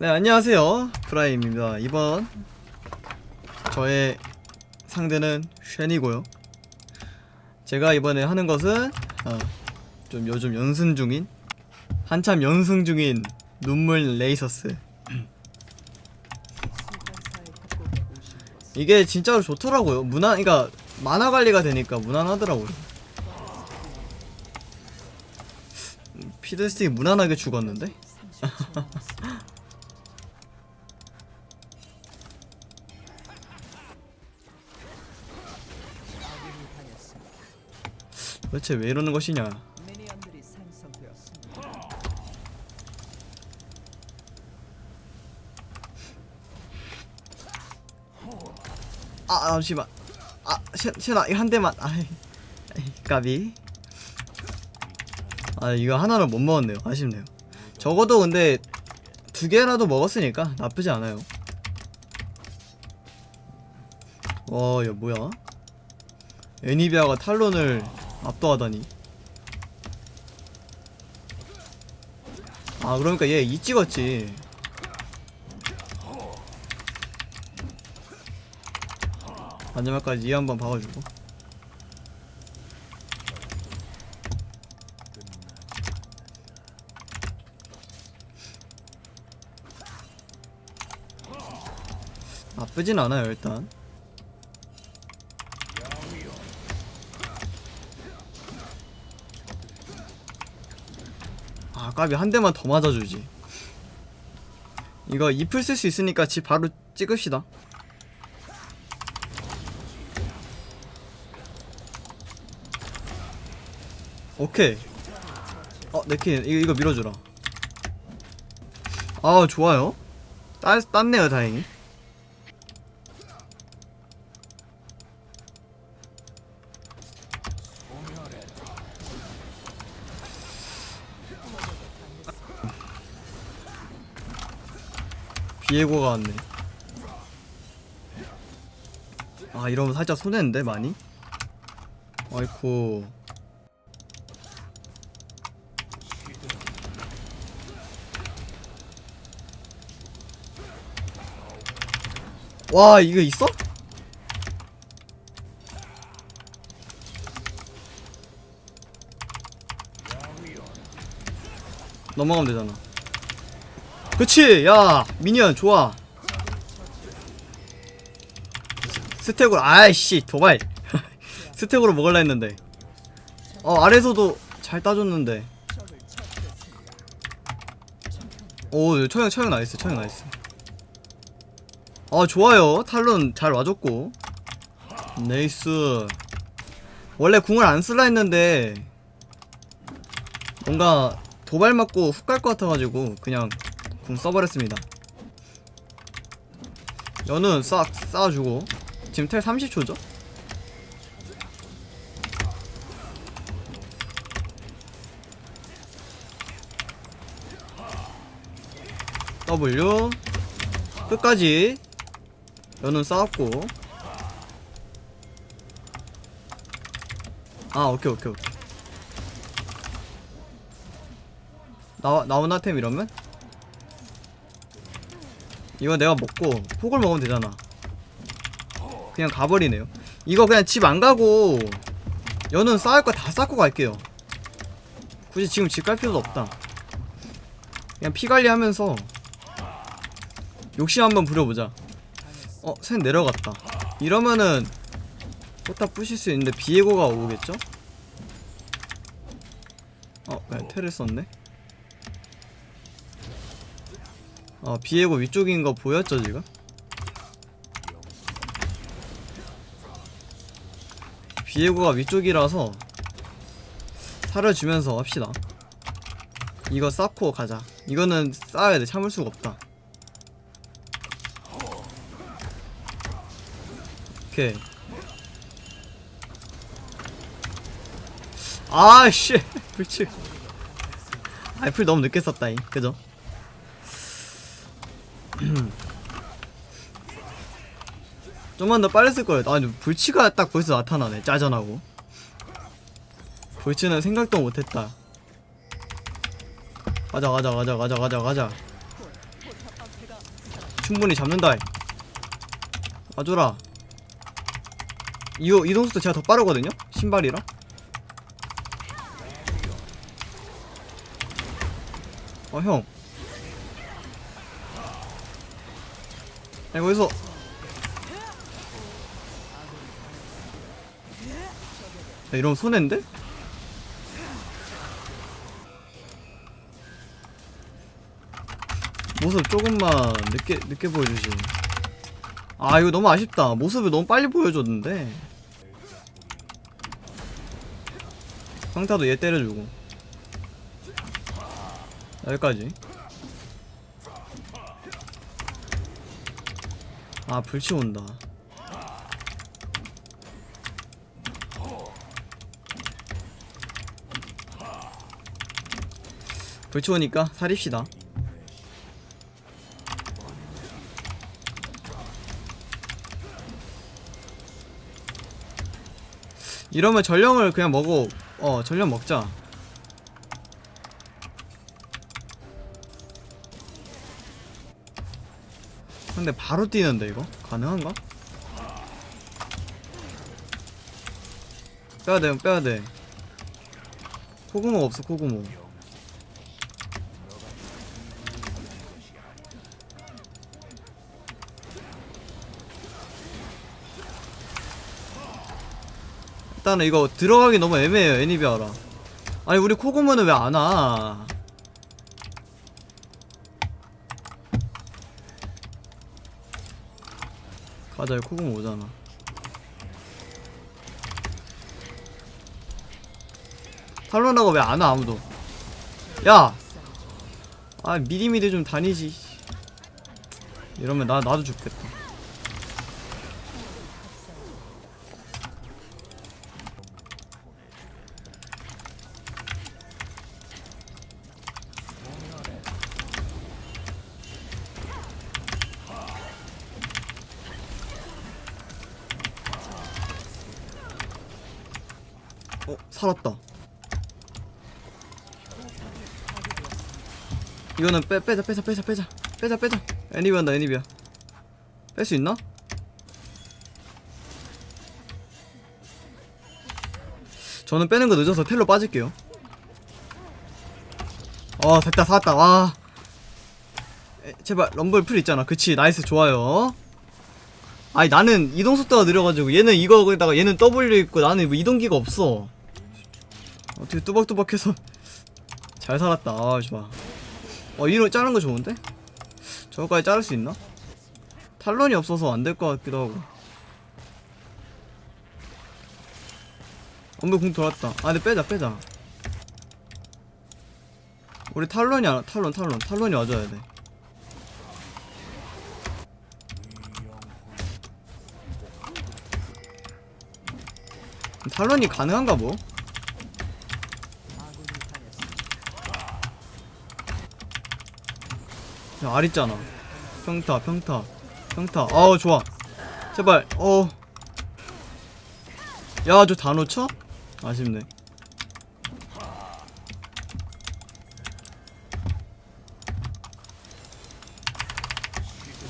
네 안녕하세요. 프라임입니다. 이번 저의 상대는 쉔이고요. 제가 이번에 하는 것은 어, 좀 요즘 연승 중인 한참 연승 중인 눈물 레이서스. 이게 진짜로 좋더라고요. 무난 그러니까 만화 관리가 되니까 무난하더라고요. 피드스틱 무난하게 죽었는데 도대체 왜 이러는 것이냐. 아 잠시만. 아 셰, 셰나 이거 한 대만. 아이 아이, 까비. 아 이거 하나를 못 먹었네요. 아쉽네요. 적어도 근데 두 개라도 먹었으니까 나쁘지 않아요. 와야 뭐야? 애니비아가 탈론을 압도하다니. 아 그러니까 얘 이 찍었지. 마지막까지 이 한번 박아주고. 나쁘진 않아요 일단 아 까비 한 대만 더 맞아주지. 이거 잎을 쓸수 있으니까 집 바로 찍읍시다. 오케이. 어 네킨 이거, 이거 밀어주라. 아 좋아요. 따, 땄네요 다행히 비에고가 왔네. 아 이러면 살짝 손해인데 많이? 아이쿠. 와 이거 있어? 넘어가면 되잖아 그치? 야 미니언 좋아. 스택으로 아이씨 도발. 스택으로 먹을라 했는데. 어 아래서도 잘 따줬는데. 오 처형 처형 나이스 처형 나이스. 아 좋아요. 탈론 잘 와줬고. 네이스. 원래 궁을 안 쓸라 했는데 뭔가 도발 맞고 훅 갈 것 같아가지고 그냥 궁 써버렸습니다. 연은 싹 쌓아주고. 지금 텔 30초죠? W. 끝까지. 연은 쌓았고. 아 오케이 오케이 오케이. 나와 나오나 템 이러면 이거 내가 먹고 폭을 먹으면 되잖아 그냥 가버리네요 이거 그냥 집 안 가고 연은 쌓을 거 다 쌓고 갈게요 굳이 지금 집 갈 필요도 없다 그냥 피 관리하면서 욕심 한번 부려보자 어, 샌 내려갔다. 이러면은 포탑 부실 수 있는데 비에고가 오겠죠? 어, 그냥 테를 썼네. 어, 비에고 위쪽인 거 보였죠, 지금? 비에고가 위쪽이라서 사려주면서 합시다. 이거 쌓고 가자. 이거는 쌓아야 돼. 참을 수가 없다. 오케이. 아씨, 불치. 아이풀 너무 늦게 썼다잉, 그죠? 좀만 더 빨리 쓸 거예요. 아니 불치가 딱 벌써 나타나네. 짜전하고. 불치는 생각도 못했다. 가자, 가자, 가자, 가자, 가자, 가자. 충분히 잡는다 와줘라 이거 이동 속도 제가 더 빠르거든요 신발이라 어형 야 거기서 야 이러면 손해인데? 모습 조금만 늦게 늦게 보여주지. 아 이거 너무 아쉽다. 모습을 너무 빨리 보여줬는데. 평타도 얘 때려주고. 여기까지. 아 불치 온다. 불치 오니까 살입시다. 이러면 전령을 그냥 먹어 어 전령 먹자 근데 바로 뛰는데 이거 가능한가? 빼야돼 빼야돼 코구모 없어 코구모 일단은 이거 들어가기 너무 애매해요 애니비아라 아니 우리 코고모는 왜 안 와? 여기 코고모 오잖아. 탈론하고 왜 안 와 아무도? 야! 아 미리미리 좀 다니지 이러면 나 나도 죽겠다 어 살았다. 이거는 빼 빼자 빼자 빼자 빼자. 빼자 빼자. 애니비아다 애니비아 뺄수 있나? 저는 빼는 거 늦어서 텔로 빠질게요. 어 됐다 살았다. 와. 에, 제발 럼블 풀 있잖아. 그치 나이스 좋아요. 아니 나는 이동 속도가 느려가지고 얘는 이거에다가 얘는 W 있고 나는 뭐 이동기가 없어 어떻게 뚜벅뚜벅해서 잘 살았다. 아 좋아 어 이로 자른 거 좋은데? 저거까지 자를 수 있나? 탈론이 없어서 안 될 것 같기도 하고. 엄마 궁 돌았다. 아 근데 빼자 빼자. 우리 탈론이 안 탈론 탈론. 탈론이 와줘야 돼. 탈론이 가능한가 뭐? 야, 알 있잖아. 평타, 평타, 평타. 아우, 좋아. 제발, 어. 야, 저 다 놓쳐? 아쉽네.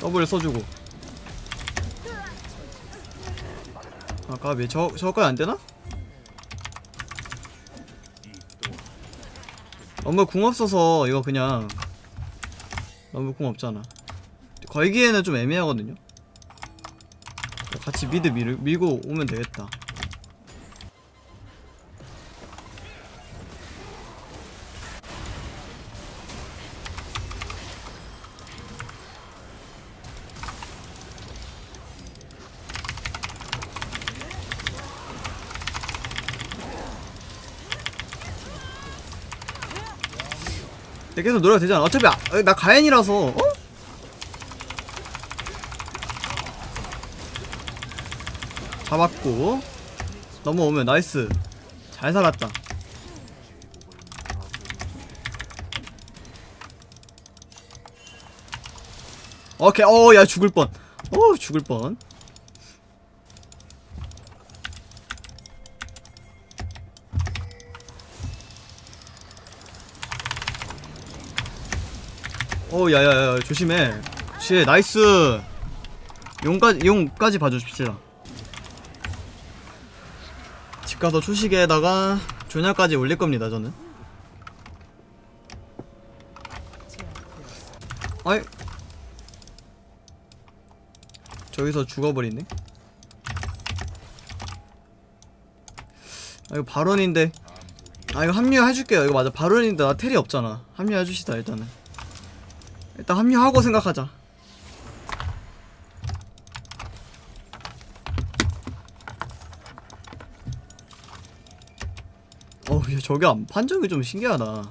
더블 써주고. 아, 까비. 저, 저거까지 안 되나? 엄마 궁 없어서 이거 그냥 너무 궁 없잖아. 걸기에는 좀 애매하거든요. 같이 미드 밀, 밀고 오면 되겠다. 계속 노래가 되잖아. 어차피 아, 나 가연이라서 어? 잡았고. 넘어오면 나이스. 잘 살았다. 오케이. 어야 죽을 뻔어 죽을 뻔 어, 야야야, 조심해. 씨 나이스. 용까지 용까지 봐주십시다. 집 가서 초시계에다가 조냐까지 올릴 겁니다 저는. 아이. 저기서 죽어버리네. 아 이거 발언인데. 아 이거 합류해줄게요. 이거 맞아. 발언인데 나 텔이 없잖아. 합류해주시다 일단은 일단 합류하고 생각하자. 어우 야 저게 안- 판정이 좀 신기하다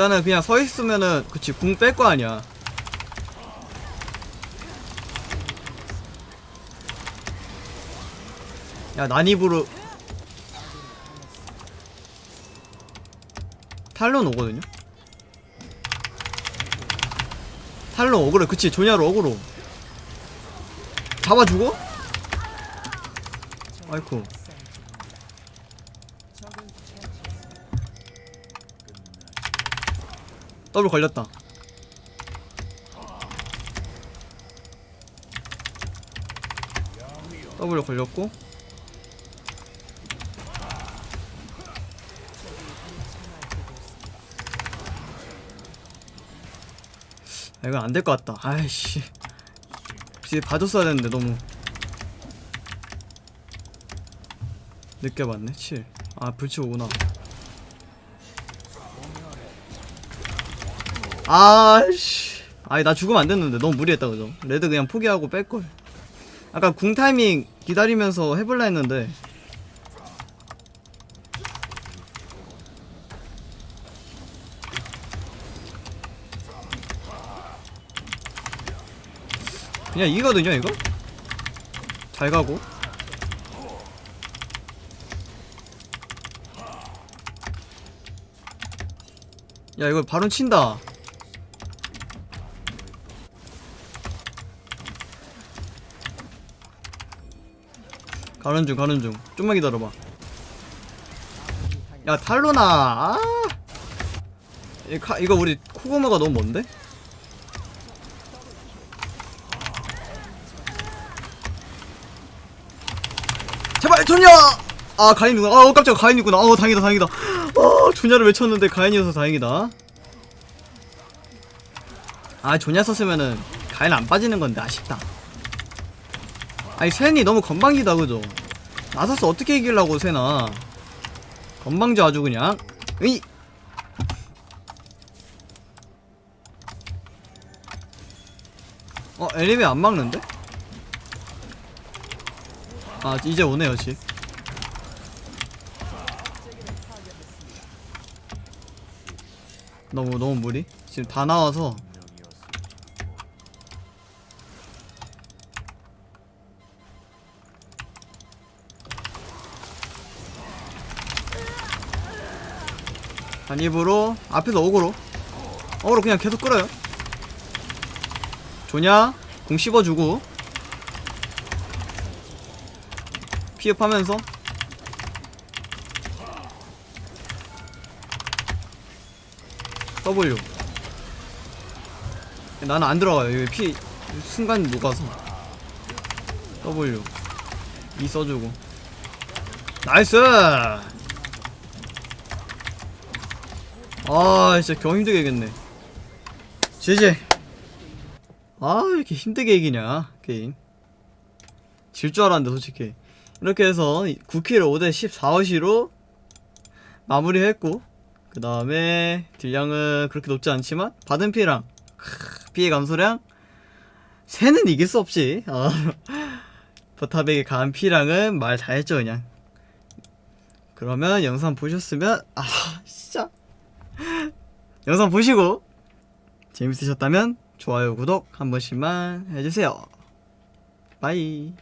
일단은 그냥 서 있으면은 그치 궁 뺄 거 아니야. 야 난입으로 탈론 오거든요? 탈론 오그로 그치 조냐로 오그로. 잡아주고? 아이쿠 더블 걸렸다. 더블 걸렸고. 아, 이건 안 될 것 같다. 아이씨. 이제 봐줬어야 되는데 너무. 늦게 봤네. 7아 불치 오구나 아씨. 아니 나 죽으면 안 됐는데 너무 무리했다 그죠? 레드 그냥 포기하고 뺄걸. 아까 궁 타이밍 기다리면서 해볼라 했는데. 그냥 이거든요 이거? 잘 가고. 야 이거 바로 친다 가는 중 가는 중 좀만 기다려봐 야 탈로나 아이 카, 이거 우리 코고마가 너무 먼데? 제발 조냐! 아 가인이구나. 아 깜짝 가인이구나. 어 다행이다 다행이다. 어 조냐를 외쳤는데 가인이어서 다행이다. 아 조냐 썼으면은 가인 안 빠지는 건데 아쉽다. 아니 센이 너무 건방지다 그죠? 나서서 어떻게 이기려고 세나? 건방져 아주 그냥. 으이. 어 엘리베 안 막는데? 아 이제 오네요 집 너무 너무 무리 지금 다 나와서 단입으로 앞에서 어그로. 어그로 그냥 계속 끌어요. 조냐 공 씹어주고. 피업하면서. W. 나는 안 들어가요. 여기 피 순간 녹아서. W. E 써주고. 나이스 아 진짜 경 힘들게 이겼네. GG 아왜 이렇게 힘들게 이기냐 게임. 질 줄 알았는데 솔직히. 이렇게 해서 9킬 5대 14어시로 마무리했고 그 다음에 딜량은 그렇게 높지 않지만 받은 피해랑 크, 피해 감소량 새는 이길 수 없지. 어. 버탑에게 가한 피랑은 말 잘했죠 그냥. 그러면 영상 보셨으면 아 영상 보시고 재밌으셨다면 좋아요 구독 한 번씩만 해주세요. 바이